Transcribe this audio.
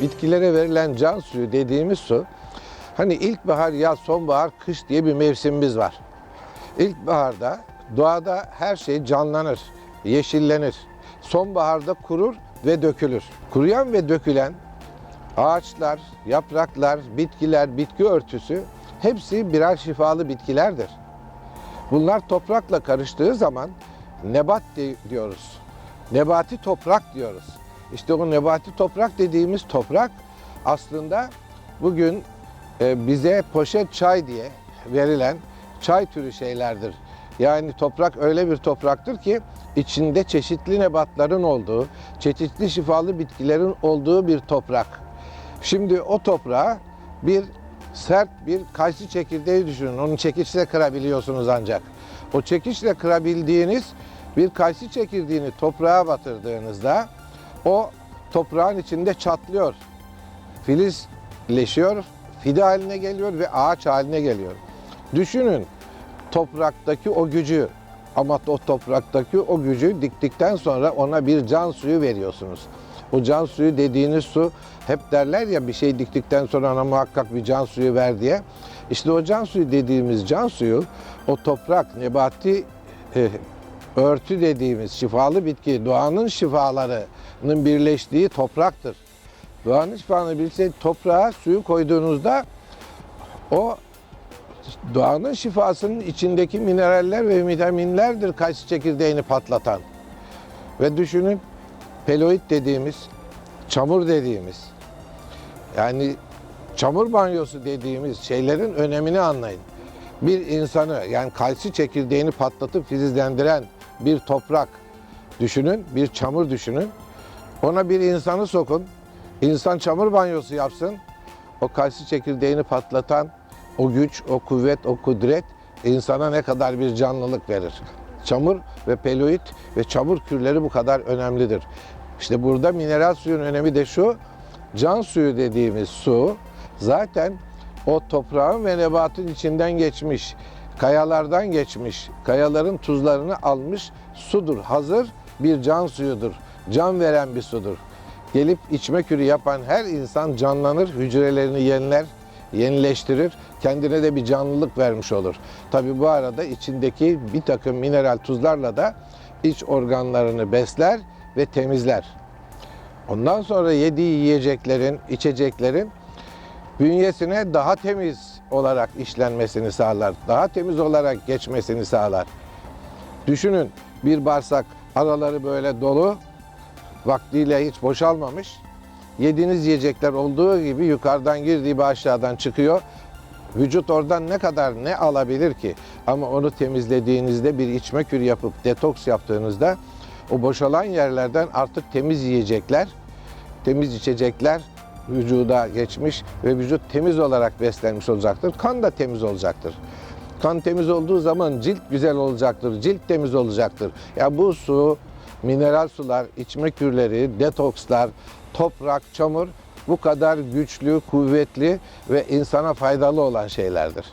bitkilere verilen can suyu dediğimiz su, hani ilkbahar, yaz, sonbahar, kış diye bir mevsimimiz var. İlkbaharda doğada her şey canlanır, yeşillenir. Sonbaharda kurur ve dökülür. Kuruyan ve dökülen ağaçlar, yapraklar, bitkiler, bitki örtüsü hepsi birer şifalı bitkilerdir. Bunlar toprakla karıştığı zaman nebat di- diyoruz. Nebati toprak diyoruz. İşte o nebati toprak dediğimiz toprak aslında bugün e, bize poşet çay diye verilen çay türü şeylerdir. Yani toprak öyle bir topraktır ki içinde çeşitli nebatların olduğu, çeşitli şifalı bitkilerin olduğu bir toprak. Şimdi o toprağa bir sert bir kayısı çekirdeği düşünün. Onu çekiçle kırabiliyorsunuz ancak. O çekiçle kırabildiğiniz bir kayısı çekirdeğini toprağa batırdığınızda o toprağın içinde çatlıyor. Filizleşiyor, fide haline geliyor ve ağaç haline geliyor. Düşünün topraktaki o gücü ama o topraktaki o gücü diktikten sonra ona bir can suyu veriyorsunuz. O can suyu dediğiniz su hep derler ya bir şey diktikten sonra ona muhakkak bir can suyu ver diye. İşte o can suyu dediğimiz can suyu o toprak, nebati e, örtü dediğimiz şifalı bitki, doğanın şifalarının birleştiği topraktır. Doğanın şifalarını birleştiği toprağa suyu koyduğunuzda o doğanın şifasının içindeki mineraller ve vitaminlerdir kayısı çekirdeğini patlatan. Ve düşünün peloid dediğimiz, çamur dediğimiz, yani çamur banyosu dediğimiz şeylerin önemini anlayın. Bir insanı yani kayısı çekirdeğini patlatıp filizlendiren bir toprak düşünün, bir çamur düşünün. Ona bir insanı sokun, insan çamur banyosu yapsın. O kayısı çekirdeğini patlatan o güç, o kuvvet, o kudret insana ne kadar bir canlılık verir. Çamur ve peloid ve çamur kürleri bu kadar önemlidir. İşte burada mineral suyun önemi de şu, can suyu dediğimiz su zaten o toprağın ve nebatın içinden geçmiş, kayalardan geçmiş, kayaların tuzlarını almış sudur. Hazır bir can suyudur. Can veren bir sudur. Gelip içme kürü yapan her insan canlanır, hücrelerini yeniler, yenileştirir, kendine de bir canlılık vermiş olur. Tabi bu arada içindeki bir takım mineral tuzlarla da iç organlarını besler ve temizler. Ondan sonra yediği yiyeceklerin, içeceklerin bünyesine daha temiz olarak işlenmesini sağlar. Daha temiz olarak geçmesini sağlar. Düşünün bir bağırsak araları böyle dolu, vaktiyle hiç boşalmamış. Yediğiniz yiyecekler olduğu gibi yukarıdan girdiği aşağıdan çıkıyor. Vücut oradan ne kadar ne alabilir ki? Ama onu temizlediğinizde bir içme kürü yapıp detoks yaptığınızda o boşalan yerlerden artık temiz yiyecekler, temiz içecekler vücuda geçmiş ve vücut temiz olarak beslenmiş olacaktır. Kan da temiz olacaktır. Kan temiz olduğu zaman cilt güzel olacaktır, cilt temiz olacaktır. Ya bu su, mineral sular, içme kürleri, detokslar, toprak, çamur bu kadar güçlü, kuvvetli ve insana faydalı olan şeylerdir.